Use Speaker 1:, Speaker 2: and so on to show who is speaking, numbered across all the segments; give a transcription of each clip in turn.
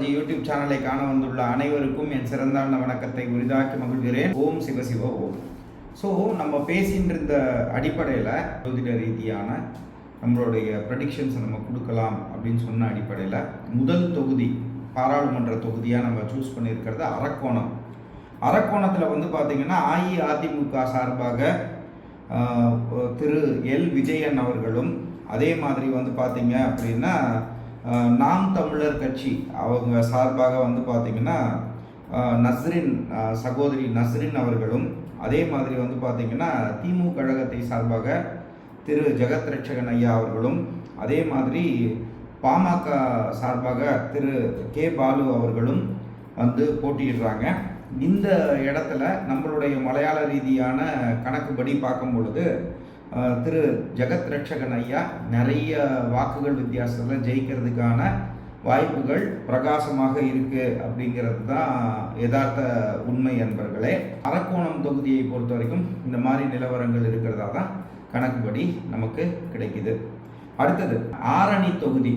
Speaker 1: Astrology YouTube சேனலை காண வந்துள்ள அனைவருக்கும் என் சிறந்தான வணக்கத்தை உரிதாக்கி மகிழ்கிறேன். ஓம் சிவசிவ ஓம். ஸோ நம்ம பேசின்ற இந்த அடிப்படையில் ஜோதிட ரீதியான நம்மளுடைய ப்ரடிக்ஷன்ஸை நம்ம கொடுக்கலாம் அப்படின்னு சொன்ன அடிப்படையில் முதல் தொகுதி பாராளுமன்ற தொகுதியாக நம்ம சூஸ் பண்ணியிருக்கிறது அரக்கோணம். அரக்கோணத்தில் வந்து பார்த்திங்கன்னா அஇஅதிமுக சார்பாக திரு எல். விஜயன் அவர்களும் அதே மாதிரி வந்து பார்த்தீங்க அப்படின்னா நாம் தமிழர் கட்சி அவங்க சார்பாக வந்து பார்த்திங்கன்னா நஸ்ரின் சகோதரி நஸ்ரின் அவர்களும் அதே மாதிரி வந்து பார்த்திங்கன்னா திமுக கழகத்தை சார்பாக திரு ஜெகத் ரட்சகன் ஐயா அவர்களும் அதே மாதிரி பாமக சார்பாக திரு கே பாலு அவர்களும் வந்து போட்டியிடுறாங்க. இந்த இடத்துல நம்மளுடைய மலையாள ரீதியான கணக்குப்படி பார்க்கும் பொழுது திரு ஜெகத் ரட்சகன் ஐயா நிறைய வாக்குகள் வித்தியாசத்தில் ஜெயிக்கிறதுக்கான வாய்ப்புகள் பிரகாசமாக இருக்கு அப்படிங்கிறது தான் யதார்த்த உண்மை என்பர்களே அரக்கோணம் தொகுதியை பொறுத்த வரைக்கும் இந்த மாதிரி நிலவரங்கள் இருக்கிறதா தான் கணக்குப்படி நமக்கு கிடைக்குது. அடுத்தது ஆரணி தொகுதி.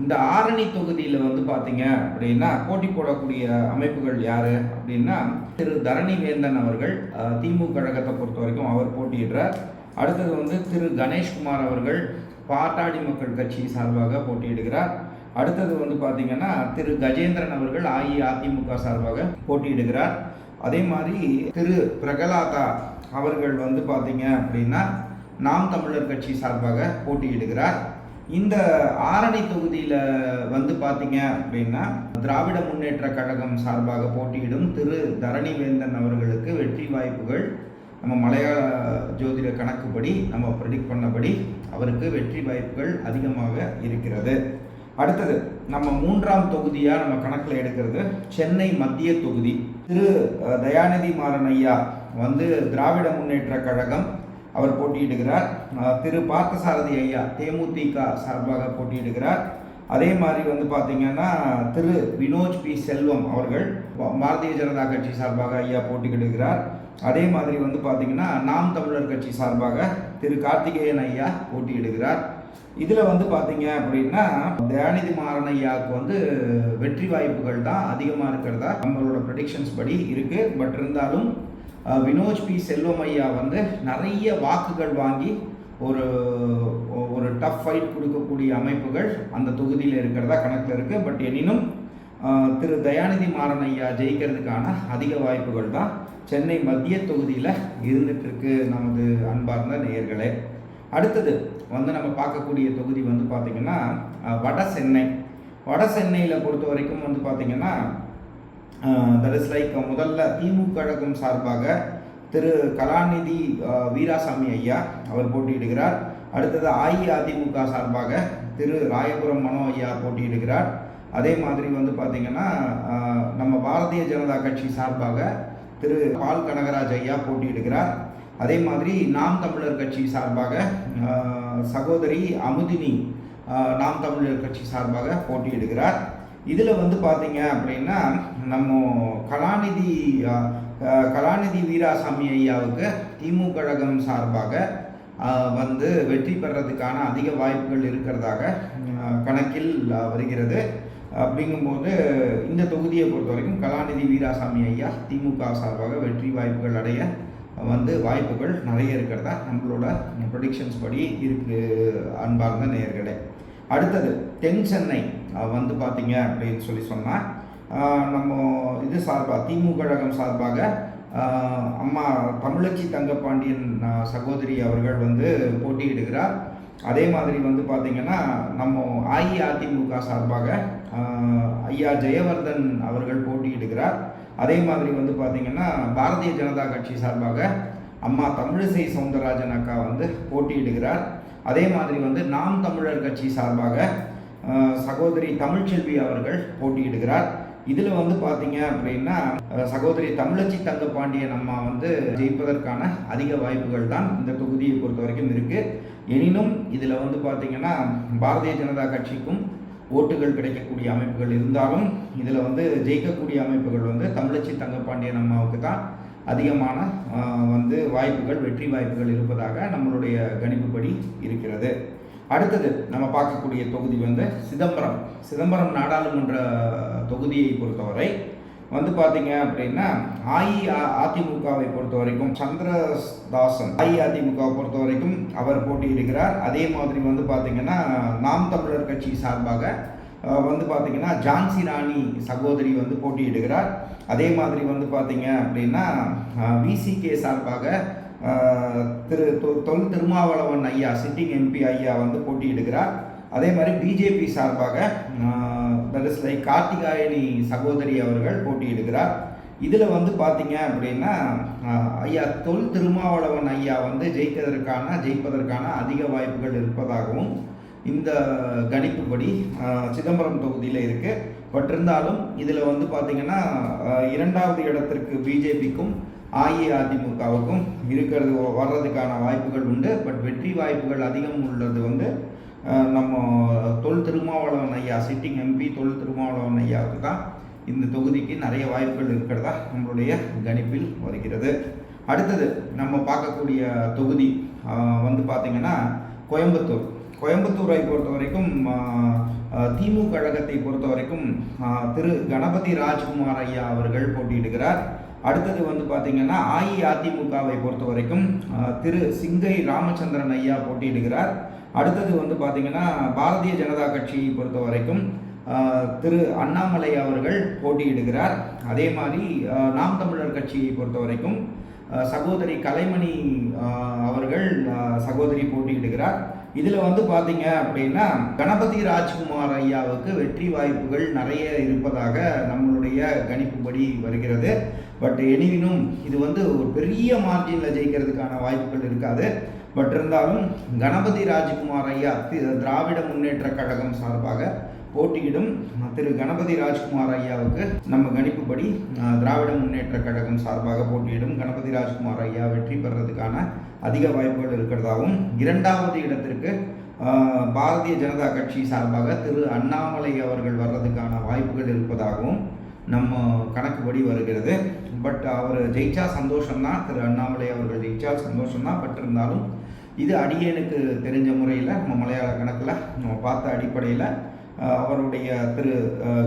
Speaker 1: இந்த ஆரணி தொகுதியில் வந்து பார்த்தீங்க அப்படின்னா போட்டி போடக்கூடிய அமைப்புகள் யார் அப்படின்னா திரு தரணி வேந்தன் அவர்கள் திமுக கழகத்தை பொறுத்த வரைக்கும் அவர் போட்டியிடுறார். அடுத்தது வந்து திரு கணேஷ்குமார் அவர்கள் பாட்டாளி மக்கள் கட்சி சார்பாக போட்டியிடுகிறார். அடுத்தது வந்து பார்த்திங்கன்னா திரு கஜேந்திரன் அவர்கள் அஇஅதிமுக சார்பாக போட்டியிடுகிறார். அதே மாதிரி திரு பிரகலாதா அவர்கள் வந்து பார்த்திங்க அப்படின்னா நாம் தமிழர் கட்சி சார்பாக போட்டியிடுகிறார். இந்த ஆரணி தொகுதியில் வந்து பார்த்தீங்க அப்படின்னா திராவிட முன்னேற்ற கழகம் சார்பாக போட்டியிடும் திரு தரணிவேந்தன் அவர்களுக்கு வெற்றி வாய்ப்புகள் நம்ம மலையாள ஜோதிட கணக்குப்படி நம்ம ப்ரெடிக்ட் பண்ணபடி அவருக்கு வெற்றி வாய்ப்புகள் அதிகமாக இருக்கிறது. அடுத்தது நம்ம மூன்றாம் தொகுதியாக நம்ம கணக்கில் எடுக்கிறது சென்னை மத்திய தொகுதி. திரு தயாநிதி மாறன் ஐயா வந்து திராவிட முன்னேற்ற கழகம் அவர் போட்டியிடுகிறார். திரு பார்த்தசாரதி ஐயா தேமுதிக சார்பாக போட்டியிடுகிறார். அதே மாதிரி வந்து பார்த்தீங்கன்னா திரு வினோஜ் பி செல்வம் அவர்கள் பாரதிய ஜனதா கட்சி சார்பாக ஐயா போட்டியிடுகிறார். அதே மாதிரி வந்து பார்த்திங்கன்னா நாம் தமிழர் கட்சி சார்பாக திரு கார்த்திகேயன் ஐயா போட்டியிடுகிறார். இதில் வந்து பார்த்தீங்க அப்படின்னா தயாநிதி மாறன் ஐயாவுக்கு வந்து வெற்றி வாய்ப்புகள் தான் அதிகமாக இருக்கிறதா நம்மளோட ப்ரடிக்ஷன்ஸ் படி இருக்குது பட் இருந்தாலும் வினோஜ் பி. செல்வம் ஐயா வந்து நிறைய வாக்குகள் வாங்கி ஒரு ஒரு டஃப் ஃபைட் கொடுக்கக்கூடிய அமைப்புகள் அந்த தொகுதியில் இருக்கிறதா கணக்கில் இருக்குது பட் எனினும் திரு தயாநிதி மாறன் ஐயா ஜெயிக்கிறதுக்கான அதிக வாய்ப்புகள் தான் சென்னை மத்திய தொகுதியில் இருந்துட்டு இருக்கு நமது அன்பார்ந்த நேயர்களே. அடுத்தது வந்து நம்ம பார்க்கக்கூடிய தொகுதி வந்து பார்த்திங்கன்னா வட சென்னை. வட சென்னையில் பொறுத்த வரைக்கும் வந்து பார்த்திங்கன்னா தட் இஸ் லைக் முதல்ல திமுக கழகம் சார்பாக திரு கலாநிதி வீராசாமி ஐயா அவர் போட்டியிடுகிறார். அடுத்தது அஇஅதிமுக சார்பாக திரு ராயபுரம் மனோ ஐயா போட்டியிடுகிறார். அதே மாதிரி வந்து பார்த்திங்கன்னா நம்ம பாரதிய ஜனதா கட்சி சார்பாக திரு பால் கனகராஜ் ஐயா போட்டியிடுகிறார். அதே மாதிரி நாம் தமிழர் கட்சி சார்பாக சகோதரி அமுதினி நாம் தமிழர் கட்சி சார்பாக போட்டியிடுகிறார். இதில் வந்து பார்த்தீங்க அப்படின்னா நம்ம கலாநிதி கலாநிதி வீராசாமி ஐயாவுக்கு திமுக கழகம் சார்பாக வந்து வெற்றி பெறதுக்கான அதிக வாய்ப்புகள் இருக்கிறதாக கணக்கில் வருகிறது. அப்படிங்கும்போது இந்த தொகுதியை பொறுத்த வரைக்கும் கலாநிதி வீராசாமி ஐயா திமுக சார்பாக வெற்றி வாய்ப்புகள் அடைய வந்து வாய்ப்புகள் நிறைய இருக்கிறதா? நம்மளோட ப்ரொடிக்ஷன்ஸ் படி இருக்கு அன்பார்ந்த நேர்களே அடுத்தது தென் சென்னை. வந்து பார்த்தீங்க அப்படின்னு சொல்லி சொன்னால் நம்ம இது சார்பாக திமுக கழகம் சார்பாக அம்மா தமிழச்சி தங்கப்பாண்டியன் சகோதரி அவர்கள் வந்து போட்டியிடுகிறார். அதே மாதிரி வந்து பார்த்திங்கன்னா நம்ம அஇஅதிமுக சார்பாக ஐயா ஜெயவர்தன் அவர்கள் போட்டியிடுகிறார். அதே மாதிரி வந்து பார்த்திங்கன்னா பாரதிய ஜனதா கட்சி சார்பாக அம்மா தமிழிசை சவுந்தரராஜன் அக்கா வந்து போட்டியிடுகிறார். அதே மாதிரி வந்து நாம் தமிழர் கட்சி சார்பாக சகோதரி தமிழ்ச்செல்வி அவர்கள் போட்டியிடுகிறார். இதில் வந்து பார்த்தீங்க அப்படின்னா சகோதரி தமிழச்சி தங்கப்பாண்டியன் அம்மா வந்து ஜெயிப்பதற்கான அதிக வாய்ப்புகள் தான் இந்த தொகுதியை பொறுத்த வரைக்கும் இருக்குது எனினும் இதில் வந்து பார்த்தீங்கன்னா பாரதிய ஜனதா கட்சிக்கும் ஓட்டுகள் கிடைக்கக்கூடிய அமைப்புகள் இருந்தாலும் இதில் வந்து ஜெயிக்கக்கூடிய அமைப்புகள் வந்து தமிழச்சி தங்கப்பாண்டியன் அம்மாவுக்கு தான் அதிகமான வந்து வாய்ப்புகள் வெற்றி வாய்ப்புகள் இருப்பதாக நம்மளுடைய கணிப்புப்படி இருக்கிறது. அடுத்தது நம்ம பார்க்கக்கூடிய தொகுதி வந்து சிதம்பரம். சிதம்பரம் நாடாளுமன்ற தொகுதியை பொறுத்தவரை வந்து பார்த்தீங்க அப்படின்னா அஇஅதிமுகவை பொறுத்த வரைக்கும் சந்திரதாசன் அஇஅதிமுகவை பொறுத்த வரைக்கும் அவர் போட்டியிடுகிறார். அதே மாதிரி வந்து பார்த்தீங்கன்னா நாம் தமிழர் கட்சி சார்பாக வந்து பார்த்தீங்கன்னா ஜான்சி ராணி சகோதரி வந்து போட்டியிடுகிறார். அதே மாதிரி வந்து பார்த்தீங்க அப்படின்னா விசிகே சார்பாக திரு தொ- தொல் திருமாவளவன் ஐயா சிட்டிங் எம்பி ஐயா வந்து போட்டியிடுகிறார். அதே மாதிரி பிஜேபி சார்பாக தட் இஸ் லைக் கார்த்திகாயனி சகோதரி அவர்கள் போட்டியிடுகிறார். இதில் வந்து பார்த்தீங்க அப்படின்னா ஐயா தொல் திருமாவளவன் ஐயா வந்து ஜெயிப்பதற்கான ஜெயிப்பதற்கான அதிக வாய்ப்புகள் இருப்பதாகவும் இந்த கணிப்புப்படி சிதம்பரம் தொகுதியில் இருக்குது பட் இருந்தாலும் இதில் வந்து பார்த்திங்கன்னா இரண்டாவது இடத்திற்கு பிஜேபிக்கும் அஇஅதிமுகவுக்கும் இருக்கிறது வர்றதுக்கான வாய்ப்புகள் உண்டு. பட் வெற்றி வாய்ப்புகள் அதிகம் உள்ளது வந்து நம்ம தொல் திருமாவளவன் ஐயா சிட்டிங் எம்பி தொல் திருமாவளவன் ஐயாவுக்கு தான் இந்த தொகுதிக்கு நிறைய வாய்ப்புகள் இருக்கிறதா நம்மளுடைய கணிப்பில் வருகிறது. அடுத்தது நம்ம பார்க்கக்கூடிய தொகுதி வந்து பார்த்திங்கன்னா கோயம்புத்தூர். கோயம்புத்தூரை பொறுத்த வரைக்கும் திமுக கழகத்தை பொறுத்த வரைக்கும் திரு கணபதி ராஜ்குமார் ஐயா அவர்கள் போட்டியிடுகிறார். அடுத்தது வந்து பார்த்திங்கன்னா அஇஅதிமுகவை பொறுத்த வரைக்கும் திரு சிங்கை ராமச்சந்திரன் ஐயா போட்டியிடுகிறார். அடுத்தது வந்து பார்த்திங்கன்னா பாரதிய ஜனதா கட்சியை பொறுத்த வரைக்கும் திரு அண்ணாமலை அவர்கள் போட்டியிடுகிறார். அதே மாதிரி நாம் தமிழர் கட்சியை பொறுத்த வரைக்கும் சகோதரி கலைமணி அவர்கள் சகோதரி போட்டியிடுகிறார். இதில் வந்து பார்த்தீங்க அப்படின்னா கணபதி ராஜ்குமார் ஐயாவுக்கு வெற்றி வாய்ப்புகள் நிறைய இருப்பதாக நம்மளுடைய கணிப்புப்படி வருகிறது. பட் எனினும் இது வந்து ஒரு பெரிய மார்ஜினில் ஜெயிக்கிறதுக்கான வாய்ப்புகள் இருக்காது. பட் இருந்தாலும் கணபதி ராஜ்குமார் ஐயா தி- திராவிட முன்னேற்ற கழகம் சார்பாக போட்டியிடும் திரு கணபதி ராஜ்குமார் ஐயாவுக்கு நம்ம கணிப்புப்படி திராவிட முன்னேற்ற கழகம் சார்பாக போட்டியிடும் கணபதி ராஜ்குமார் ஐயா வெற்றி பெறுறதுக்கான அதிக வாய்ப்புகள் இருக்கிறதாகவும் இரண்டாவது இடத்திற்கு பாரதிய ஜனதா கட்சி சார்பாக திரு அண்ணாமலை அவர்கள் வர்றதுக்கான வாய்ப்புகள் இருப்பதாகவும் நம்ம கணக்குப்படி வருகிறது. பட் அவர் ஜெயிச்சா சந்தோஷம்தான் திரு அண்ணாமலை அவர்கள் ஜெயிச்சால் சந்தோஷம்தான். பட் இருந்தாலும் இது அடியனுக்கு தெரிஞ்ச முறையில் நம்ம மலையாள கணக்கில் நம்ம பார்த்த அடிப்படையில் அவருடைய திரு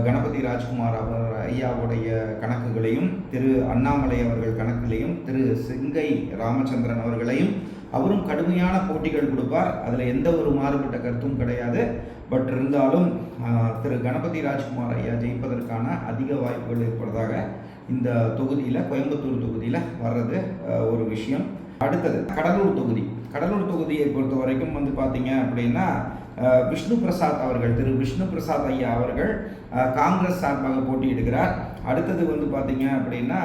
Speaker 1: கணபதி ராஜ்குமார் அவர் ஐயாவுடைய கணக்குகளையும் திரு அண்ணாமலை அவர்கள் கணக்குகளையும் திரு சிங்கை ராமச்சந்திரன் அவர்களையும் அவரும் கடுமையான போட்டிகள் கொடுப்பார். அதில் எந்த ஒரு மாறுபட்ட கருத்தும் கிடையாது. பட் இருந்தாலும் திரு கணபதி ராஜ்குமார் ஐயா ஜெயிப்பதற்கான அதிக வாய்ப்புகள் இருப்பதாக இந்த தொகுதியில் கோயம்புத்தூர் தொகுதியில் வர்றது ஒரு விஷயம். அடுத்தது கடலூர் தொகுதி. கடலூர் தொகுதியை பொறுத்த வரைக்கும் வந்து பார்த்தீங்க அப்படின்னா விஷ்ணு பிரசாத் அவர்கள் திரு விஷ்ணு பிரசாத் ஐயா அவர்கள் காங்கிரஸ் சார்பாக போட்டியிடுகிறார். அடுத்தது வந்து பார்த்தீங்க அப்படின்னா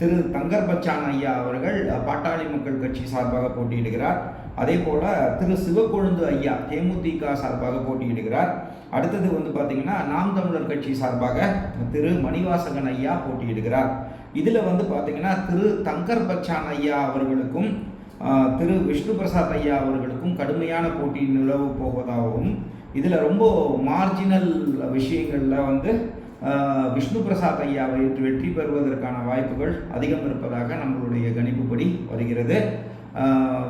Speaker 1: திரு தங்கர் பச்சான் ஐயா அவர்கள் பாட்டாளி மக்கள் கட்சி சார்பாக போட்டியிடுகிறார். அதே போல் திரு சிவக்கொழுந்து ஐயா தேமுதிக சார்பாக போட்டியிடுகிறார். அடுத்தது வந்து பார்த்தீங்கன்னா நாம் தமிழர் கட்சி சார்பாக திரு மணிவாசகன் ஐயா போட்டியிடுகிறார். இதில் வந்து பார்த்தீங்கன்னா திரு தங்கர் பச்சான் ஐயா அவர்களுக்கும் திரு விஷ்ணு பிரசாத் ஐயா அவர்களுக்கும் கடுமையான போட்டி நிலவு போவதாகவும் இதில் ரொம்ப மார்ஜினல் விஷயங்களில் வந்து விஷ்ணு பிரசாத் ஐயா வெற்றி பெறுவதற்கான வாய்ப்புகள் அதிகம் இருப்பதாக நம்மளுடைய கணிப்புப்படி வருகிறது.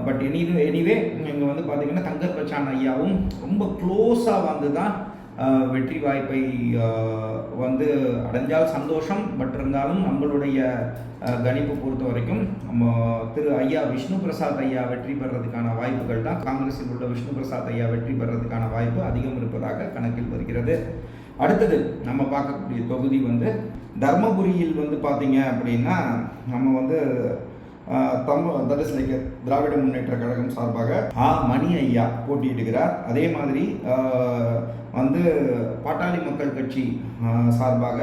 Speaker 1: பட் எனி எனிவே இங்கே வந்து பார்த்திங்கன்னா தங்கர் பச்சான் ஐயாவும் ரொம்ப க்ளோஸாக வந்து தான் வெற்றி வாய்ப்பை வந்து அடைஞ்சால் சந்தோஷம் பட் இருந்தாலும் நம்மளுடைய கணிப்பு பொறுத்த வரைக்கும் நம்ம திரு ஐயா விஷ்ணு பிரசாத் ஐயா வெற்றி பெறதுக்கான வாய்ப்புகள் தான். காங்கிரஸில் உள்ள விஷ்ணு பிரசாத் ஐயா வெற்றி பெறதுக்கான வாய்ப்பு அதிகம் இருப்பதாக கணக்கில் வருகிறது. அடுத்தது நம்ம பார்க்கக்கூடிய தொகுதி வந்து தர்மபுரியில் வந்து பார்த்தீங்க அப்படின்னா நம்ம வந்து Tamil that is like Dravida Munnetra Kazhagam சார்பாக ஆ மணி ஐயா போட்டியிடுகிறார். அதே மாதிரி வந்து பாட்டாளி மக்கள் கட்சி சார்பாக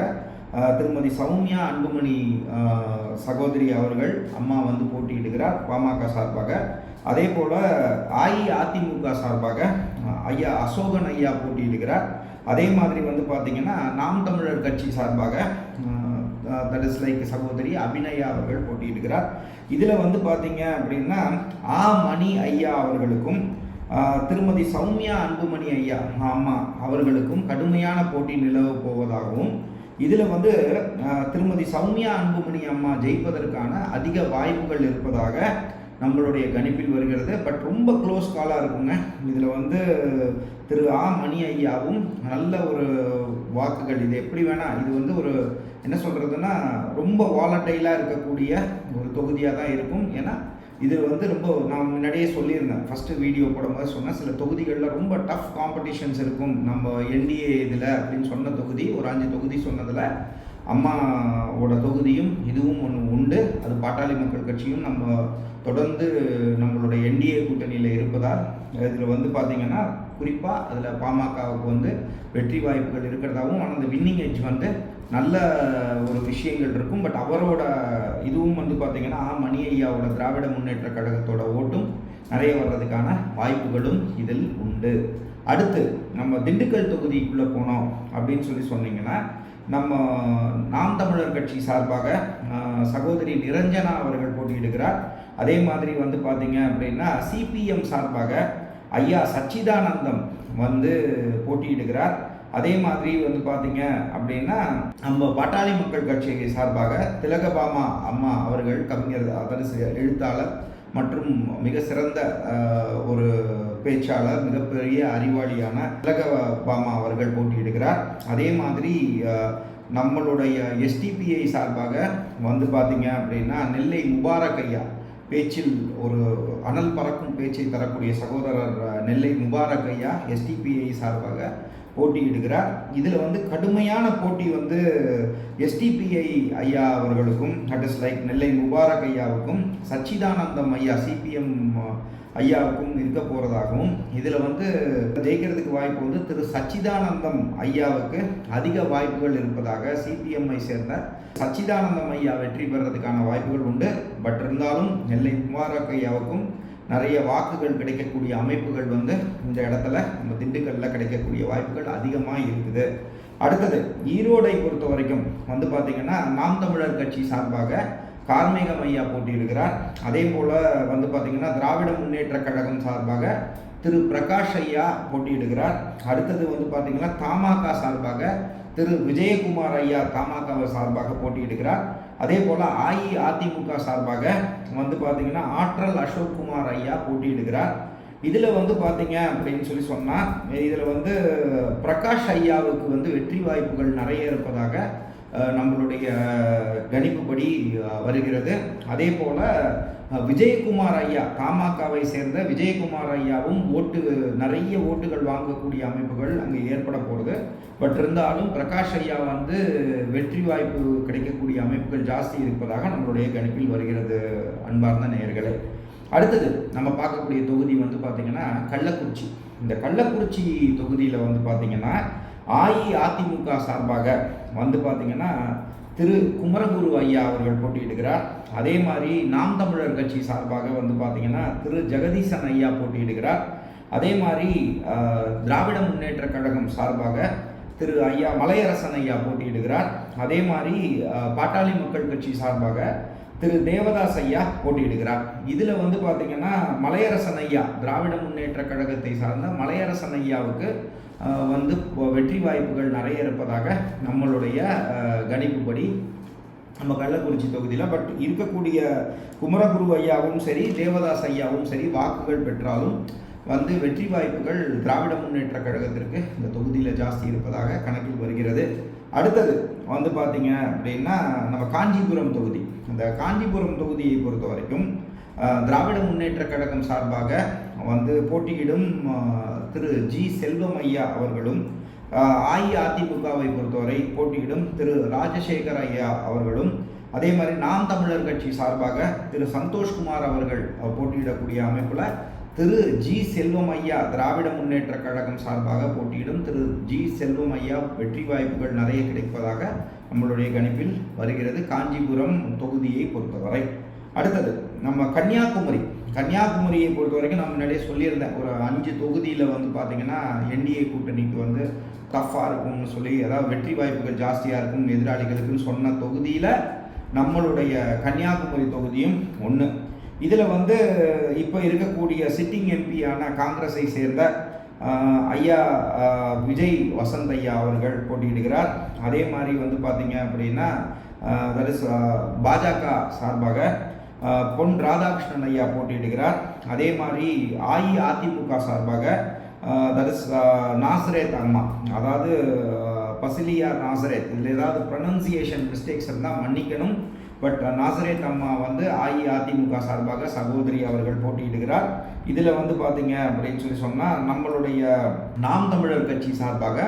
Speaker 1: திருமதி சௌமியா அன்புமணி சகோதரி அவர்கள் அம்மா வந்து போட்டியிடுகிறார் பாமக சார்பாக. அதே போல் அஇஅதிமுக சார்பாக ஐயா அசோகன் ஐயா போட்டியிடுகிறார். அதே மாதிரி வந்து பார்த்திங்கன்னா நாம் தமிழர் கட்சி சார்பாக தட் இஸ் லைக் சகோதரி அபிநயா அவர்கள் போட்டியிடுகிறார். இதில் வந்து பார்த்தீங்க அப்படின்னா ஆ மணி ஐயா அவர்களுக்கும் திருமதி சௌமியா அன்புமணி ஐயா அம்மா அவர்களுக்கும் கடுமையான போட்டி நிலவ போவதாகவும் இதில் வந்து திருமதி சௌமியா அன்புமணி அம்மா ஜெயிப்பதற்கான அதிக வாய்ப்புகள் இருப்பதாக நம்மளுடைய கணிப்பில் வருகிறது. பட் ரொம்ப க்ளோஸ் காலாக இருக்குங்க. இதில் வந்து திரு ஆ. மணி ஐயாவும் நல்ல ஒரு வாக்குகள். இது எப்படி வேணால் இது வந்து ஒரு என்ன சொல்கிறதுன்னா ரொம்ப வாலட்டைலாக இருக்கக்கூடிய ஒரு தொகுதியாக தான் இருக்கும். ஏன்னா இது வந்து ரொம்ப நான் முன்னாடியே சொல்லியிருந்தேன். ஃபஸ்ட்டு வீடியோ போடும்போது சொன்னேன் சில தொகுதிகளில் ரொம்ப டஃப் காம்படிஷன்ஸ் இருக்கும். நம்ம என்டிஏ இதில் அப்படின்னு சொன்ன தொகுதி ஒரு அஞ்சு தொகுதி சொன்னதில் அம்மாவோட தொகுதியும் இதுவும் ஒன்று உண்டு. அது பாட்டாளி மக்கள் கட்சியும் நம்ம தொடர்ந்து நம்மளோட என்டிஏ கூட்டணியில் இருப்பதால் இதில் வந்து பார்த்திங்கன்னா குறிப்பாக அதில் பாமகவுக்கு வந்து வெற்றி வாய்ப்புகள் இருக்கிறதாகவும் ஆனால் அந்த வின்னிங் எட்ஜ் வந்து நல்ல ஒரு விஷயங்கள் இருக்கும். பட் அவரோட இதுவும் வந்து பார்த்திங்கன்னா மணி ஐயாவோட திராவிட முன்னேற்ற கழகத்தோட ஓட்டும் நிறைய வர்றதுக்கான வாய்ப்புகளும் இதில் உண்டு. அடுத்து நம்ம திண்டுக்கல் தொகுதிக்குள்ளே போனோம் அப்படின்னு சொல்லி சொன்னீங்கன்னா நம்ம நாம் தமிழர் கட்சி சார்பாக சகோதரி நிரஞ்சனா அவர்கள் போட்டியிடுகிறார். அதே மாதிரி வந்து பார்த்தீங்க அப்படின்னா சிபிஎம் சார்பாக ஐயா சச்சிதானந்தம் வந்து போட்டியிடுகிறார் அதே மாதிரி வந்து பார்த்தீங்க அப்படின்னா நம்ம பாட்டாளி மக்கள் கட்சி சார்பாக திலகபாமா அம்மா அவர்கள் கவிஞர் அதரசு எழுத்தாளர் மற்றும் மிக சிறந்த ஒரு பேச்சாளர் மிகப்பெரிய அறிவாளியான திலகபாமா அவர்கள் போட்டியிடுகிறார் அதே மாதிரி நம்மளுடைய எஸ்டிபிஐ சார்பாக வந்து பார்த்தீங்க அப்படின்னா நெல்லை முபாரக் ஐயா பேச்சில் ஒரு அனல் பறக்கும் பேச்சை தரக்கூடிய சகோதரர் நெல்லை முபாரக் ஐயா எஸ்டிபிஐ சார்பாக போட்டியிடுகிறார். இதில் வந்து கடுமையான போட்டி வந்து எஸ்டிபிஐ ஐயா அவர்களுக்கும் that is like Nellai Mubarak ஐயாவுக்கும் Sachidanandam ஐயா சிபிஎம் ஐயாவுக்கும் இருக்க போகிறதாகவும் இதில் வந்து ஜெயிக்கிறதுக்கு வாய்ப்பு வந்து திரு சச்சிதானந்தம் ஐயாவுக்கு அதிக வாய்ப்புகள் இருப்பதாக சிபிஎம்ஐ சேர்ந்த சச்சிதானந்தம் ஐயா வெற்றி பெறதுக்கான வாய்ப்புகள் உண்டு. பட் இருந்தாலும் நெல்லை குமாரக் ஐயாவுக்கும் நிறைய வாக்குகள் கிடைக்கக்கூடிய அமைப்புகள் வந்து இந்த இடத்துல நம்ம திண்டுக்கல்லில் கிடைக்கக்கூடிய வாய்ப்புகள் அதிகமாக இருக்குது. அடுத்தது ஈரோடை பொறுத்த வரைக்கும் வந்து பார்த்திங்கன்னா நாம் தமிழர் கட்சி சார்பாக கார்மேகம் ஐயா போட்டியிடுகிறார். அதே போல் வந்து பார்த்திங்கன்னா திராவிட முன்னேற்ற கழகம் சார்பாக திரு பிரகாஷ் ஐயா போட்டியிடுகிறார். அடுத்தது வந்து பார்த்திங்கன்னா தமாக சார்பாக திரு விஜயகுமார் ஐயா தமாகவை சார்பாக போட்டியிடுகிறார். அதே போல் அஇஅதிமுக சார்பாக வந்து பார்த்திங்கன்னா ஆற்றல் அசோக்குமார் ஐயா போட்டியிடுகிறார். இதில் வந்து பார்த்தீங்க அப்படின்னு சொல்லி சொன்னால் இதில் வந்து பிரகாஷ் ஐயாவுக்கு வந்து வெற்றி வாய்ப்புகள் நிறைய இருப்பதாக நம்மளுடைய கணிப்புப்படி வருகிறது. அதே போல் விஜயகுமார் ஐயா பாமகவை சேர்ந்த விஜயகுமார் ஐயாவும் ஓட்டு நிறைய ஓட்டுகள் வாங்கக்கூடிய அமைப்புகள் அங்கே ஏற்பட போகிறது பட் இருந்தாலும் பிரகாஷ் ஐயா வந்து வெற்றி வாய்ப்பு கிடைக்கக்கூடிய அமைப்புகள் ஜாஸ்தி இருப்பதாக நம்மளுடைய கணிப்பில் வருகிறது அன்பார்ந்த நேயர்களே. அடுத்தது நம்ம பார்க்கக்கூடிய தொகுதி வந்து பார்த்திங்கன்னா கள்ளக்குறிச்சி. இந்த கள்ளக்குறிச்சி தொகுதியில் வந்து பார்த்திங்கன்னா அஇஅதிமுக சார்பாக வந்து பார்த்திங்கன்னா திரு குமரகுரு ஐயா அவர்கள் போட்டியிடுகிறார். அதே மாதிரி நாம் தமிழர் கட்சி சார்பாக வந்து பார்த்திங்கன்னா திரு ஜெகதீசன் ஐயா போட்டியிடுகிறார். அதே மாதிரி திராவிட முன்னேற்ற கழகம் சார்பாக திரு ஐயா மலையரசன் ஐயா போட்டியிடுகிறார். அதே மாதிரி பாட்டாளி மக்கள் கட்சி சார்பாக திரு தேவதாஸ் ஐயா போட்டியிடுகிறார். இதில் வந்து பார்த்தீங்கன்னா மலையரசன் ஐயா திராவிட முன்னேற்ற கழகத்தை சார்ந்த மலையரசன் ஐயாவுக்கு வந்து வெற்றி வாய்ப்புகள் நிறைய இருப்பதாக நம்மளுடைய கணிப்புப்படி நம்ம கள்ளக்குறிச்சி தொகுதியில் பட் இருக்கக்கூடிய குமரகுரு ஐயாவும் சரி தேவதாஸ் ஐயாவும் சரி வாக்குகள் பெற்றாலும் வந்து வெற்றி வாய்ப்புகள் திராவிட முன்னேற்ற கழகத்திற்கு இந்த தொகுதியில் ஜாஸ்தி இருப்பதாக கணக்கில் வருகிறது. அடுத்தது வந்து பார்த்தீங்க அப்படின்னா நம்ம காஞ்சிபுரம் தொகுதி. இந்த காஞ்சிபுரம் தொகுதியை பொறுத்த வரைக்கும் திராவிட முன்னேற்ற கழகம் சார்பாக வந்து போட்டியிடும் திரு ஜி செல்வம் ஐயா அவர்களும் அஇஅதிமுகவை பொறுத்தவரை போட்டியிடும் திரு ராஜசேகர் ஐயா அவர்களும் அதே மாதிரி நாம் தமிழர் கட்சி சார்பாக திரு சந்தோஷ்குமார் அவர்கள் போட்டியிடக்கூடிய அமைப்பில் திரு ஜி செல்வம் ஐயா திராவிட முன்னேற்ற கழகம் சார்பாக போட்டியிடும் திரு ஜி செல்வம் ஐயா வெற்றி வாய்ப்புகள் நிறைய கிடைப்பதாக நம்மளுடைய கணிப்பில் வருகிறது காஞ்சிபுரம் தொகுதியை பொறுத்தவரை. அடுத்தது நம்ம கன்னியாகுமரி. கன்னியாகுமரியை பொறுத்த வரைக்கும் நான் முன்னாடியே சொல்லியிருந்தேன். ஒரு அஞ்சு தொகுதியில் வந்து பார்த்திங்கன்னா என்டிஏ கூட்டணிக்கு வந்து டஃப்பாக இருக்கும்னு சொல்லி அதாவது வெற்றி வாய்ப்புகள் ஜாஸ்தியாக இருக்கும் எதிராளிகளுக்குன்னு சொன்ன தொகுதியில் நம்மளுடைய கன்னியாகுமரி தொகுதியும் ஒன்று இதில் வந்து இப்போ இருக்கக்கூடிய சிட்டிங் எம்பியான காங்கிரஸை சேர்ந்த ஐயா விஜய் வசந்த் ஐயா அவர்கள் போட்டியிடுகிறார். அதே மாதிரி வந்து பார்த்தீங்க அப்படின்னா தட் இஸ் பாஜக சார்பாக பொன் ராதாகிருஷ்ணன் ஐயா போட்டியிடுகிறார். அதே மாதிரி அஇஅதிமுக சார்பாக தட் இஸ் நாசரேத் அம்மா. அதாவது பசிலியா பசிலியார் நாசரேத். இதில் ஏதாவது ப்ரொனன்சியேஷன் மிஸ்டேக்ஸ் இருந்தால் மன்னிக்கணும். பட் uh, நாசரேத் அம்மா வந்து அஇஅதிமுக சார்பாக சகோதரி அவர்கள் போட்டியிடுகிறார். இதில் வந்து பார்த்தீங்க அப்படின்னு சொல்லி சொன்னால் நம்மளுடைய நாம் தமிழர் கட்சி சார்பாக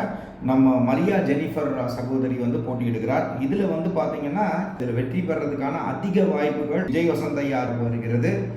Speaker 1: நம்ம மரியா ஜெனிஃபர் சகோதரி வந்து போட்டியிடுகிறார். இதில் வந்து பார்த்தீங்கன்னா இதில் வெற்றி பெறதுக்கான அதிக வாய்ப்புகள் விஜய் வசந்தையா வருகிறது.